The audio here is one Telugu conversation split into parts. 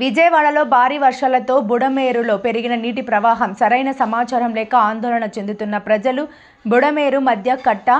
విజయవాడలో భారీ వర్షాలతో బుడమేరులో పెరిగిన నీటి ప్రవాహం సరైన సమాచారం లేక ఆందోళన చెందుతున్న ప్రజలు బుడమేరు మధ్య కట్ట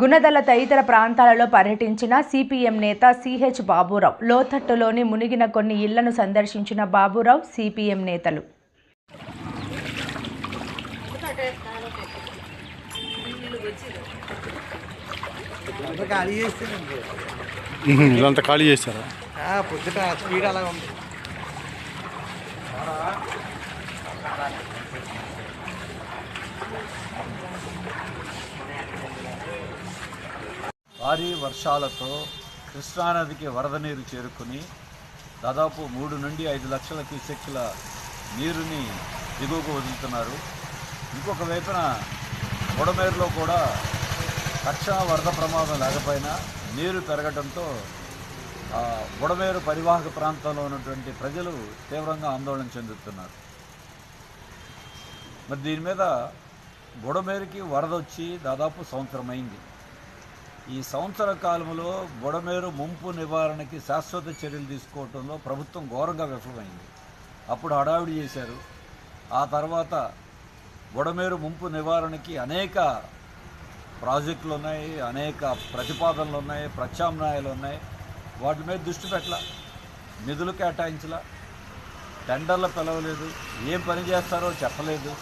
గుణదల తదితర ప్రాంతాలలో పర్యటించిన సిపిఎం నేత సిహెచ్ బాబురావు. లోతట్టులోని మునిగిన కొన్ని ఇళ్ళను సందర్శించిన బాబురావు సిపిఎం నేతలు. ఖాళీ చేశారా? పొద్దుట స్పీడ్ అలా ఉంది భారీ వర్షాలతో కృష్ణానదికి వరద నీరు చేరుకుని దాదాపు మూడు నుండి ఐదు లక్షల క్యూసెక్కుల నీరుని దిగువకు వదులుతున్నారు. ఇంకొక వైపున కొడమేరులో కూడా తక్షణ వరద ప్రమాదం లేకపోయినా నీరు పెరగడంతో బుడమేరు పరివాహక ప్రాంతంలో ఉన్నటువంటి ప్రజలు తీవ్రంగా ఆందోళన చెందుతున్నారు. మరి దీని మీద బుడమేరుకి వరద వచ్చి దాదాపు సంవత్సరం అయింది ఈ సంవత్సర కాలంలో బుడమేరు ముంపు నివారణకి శాశ్వత చర్యలు తీసుకోవడంలో ప్రభుత్వం ఘోరంగా విఫలమైంది. అప్పుడు హడావిడి చేశారు. ఆ తర్వాత బుడమేరు ముంపు నివారణకి అనేక ప్రాజెక్టులు ఉన్నాయి అనేక ప్రతిపాదనలు ఉన్నాయి ప్రత్యామ్నాయాలు ఉన్నాయి. వాటి మీద దృష్టి పెట్టలా. నిధులు కేటాయించలా. టెండర్లు పిలవలేదు. ఏం పని చేస్తారో చెప్పలేదు.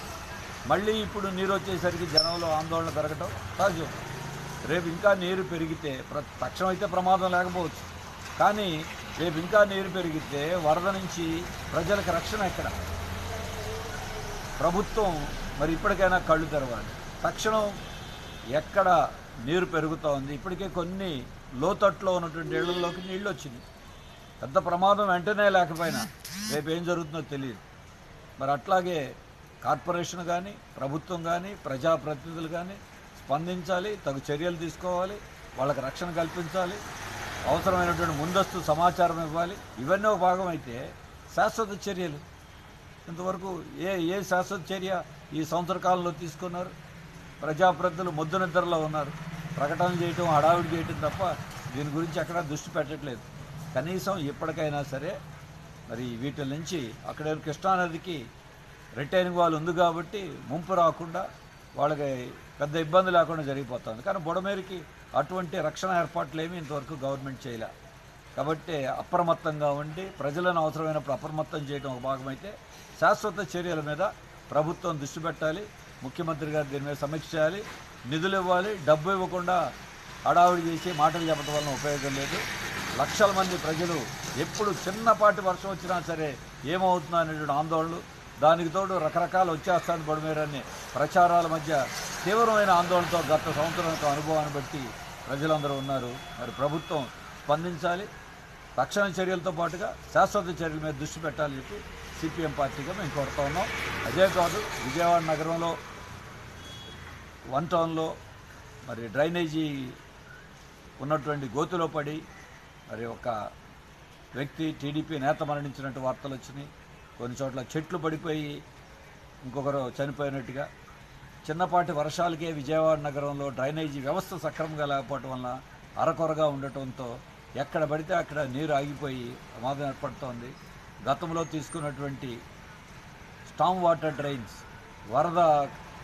మళ్ళీ ఇప్పుడు నీరు వచ్చేసరికి జనంలో ఆందోళన పెరగటం సహజం. రేపు ఇంకా నీరు పెరిగితే ప్ర తక్షణం అయితే ప్రమాదం లేకపోవచ్చు. కానీ రేపు ఇంకా నీరు పెరిగితే వరద నుంచి ప్రజలకు రక్షణ ఎక్కడ? ప్రభుత్వం మరి ఇప్పటికైనా కళ్ళు తెరవాలి. తక్షణం ఎక్కడ నీరు పెరుగుతోంది? ఇప్పటికే కొన్ని లోతట్లో ఉన్నటువంటి ఇళ్ళలోకి నీళ్ళు వచ్చింది పెద్ద ప్రమాదం వెంటనే లేకపోయినా రేపు ఏం జరుగుతుందో తెలియదు. మరి అట్లాగే కార్పొరేషన్ కానీ ప్రభుత్వం కానీ ప్రజాప్రతినిధులు కానీ స్పందించాలి తగు చర్యలు తీసుకోవాలి వాళ్ళకి రక్షణ కల్పించాలి అవసరమైనటువంటి ముందస్తు సమాచారం ఇవ్వాలి. ఇవన్నీ ఒక భాగం అయితే శాశ్వత చర్యలు. ఇంతవరకు ఏ ఏ శాశ్వత చర్య ఈ సంవత్సర కాలంలో తీసుకున్నారు? ప్రజాప్రతినిధులు ముద్దు నిద్రలో ఉన్నారు. ప్రకటన చేయటం హడావిడి చేయటం తప్ప దీని గురించి అక్కడ దృష్టి పెట్టట్లేదు. కనీసం ఇప్పటికైనా సరే మరి వీటి నుంచి అక్కడ కృష్ణానదికి రిటైనింగ్ వాళ్ళు ఉంది కాబట్టి ముంపు రాకుండా వాళ్ళకి పెద్ద ఇబ్బంది లేకుండా జరిగిపోతుంది. కానీ బుడమేరికి అటువంటి రక్షణ ఏర్పాట్లు ఏమీ ఇంతవరకు గవర్నమెంట్ చేయలే. కాబట్టి అప్రమత్తంగా ఉండి ప్రజలను అవసరమైనప్పుడు అప్రమత్తం చేయడం ఒక భాగమైతే శాశ్వత చర్యల మీద ప్రభుత్వం దృష్టి పెట్టాలి. ముఖ్యమంత్రి గారు దీని మీద సమీక్ష చేయాలి. నిధులు ఇవ్వాలి. డబ్బు ఇవ్వకుండా హడావుడి చేసి మాటలు చెప్పడం వలన ఉపయోగం లేదు. లక్షల మంది ప్రజలు ఎప్పుడు చిన్నపాటి వర్షం వచ్చినా సరే ఏమవుతుందో అనేటువంటి ఆందోళనలు. దానికి తోడు రకరకాల వచ్చేస్తాను బడిమేరని ప్రచారాల మధ్య తీవ్రమైన ఆందోళనతో గత సంవత్సరంతో అనుభవాన్ని బట్టి ప్రజలందరూ ఉన్నారు. మరి ప్రభుత్వం స్పందించాలి. రక్షణ చర్యలతో పాటుగా శాశ్వత చర్యల మీద దృష్టి పెట్టాలని చెప్పి సిపిఎం పార్టీగా మేము కోరుతా ఉన్నాం. అదే కాదు విజయవాడ నగరంలో వన్ టౌన్లో మరి డ్రైనేజీ ఉన్నటువంటి గోతులో పడి మరి ఒక వ్యక్తి టీడీపీ నేత మరణించినట్టు వార్తలు వచ్చినాయి. కొన్ని చోట్ల చెట్లు పడిపోయి ఇంకొకరు చనిపోయినట్టుగా. చిన్నపాటి వర్షాలకే విజయవాడ నగరంలో డ్రైనేజీ వ్యవస్థ సక్రమంగా లేకపోవటం వలన అరకొరగా ఉండటంతో ఎక్కడ పడితే అక్కడ నీరు ఆగిపోయి ప్రమాదం ఏర్పడుతోంది. గతంలో తీసుకున్నటువంటి స్టామ్ వాటర్ డ్రైన్స్ వరద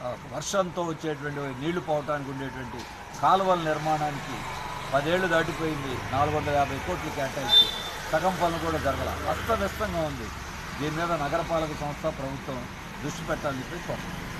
వర్షంతో వచ్చేటువంటి నీళ్ళు పోవటానికి ఉండేటువంటి కాలువల నిర్మాణానికి పదేళ్ళు దాటిపోయింది. నాలుగు వందల యాభై కోట్లు కేటాయించి. సగం పనులు కూడా జరగల. అస్తవ్యస్తంగా ఉంది. దీని మీద నగరపాలక సంస్థ ప్రభుత్వం దృష్టి పెట్టాలని చెప్పి కోరుతుంది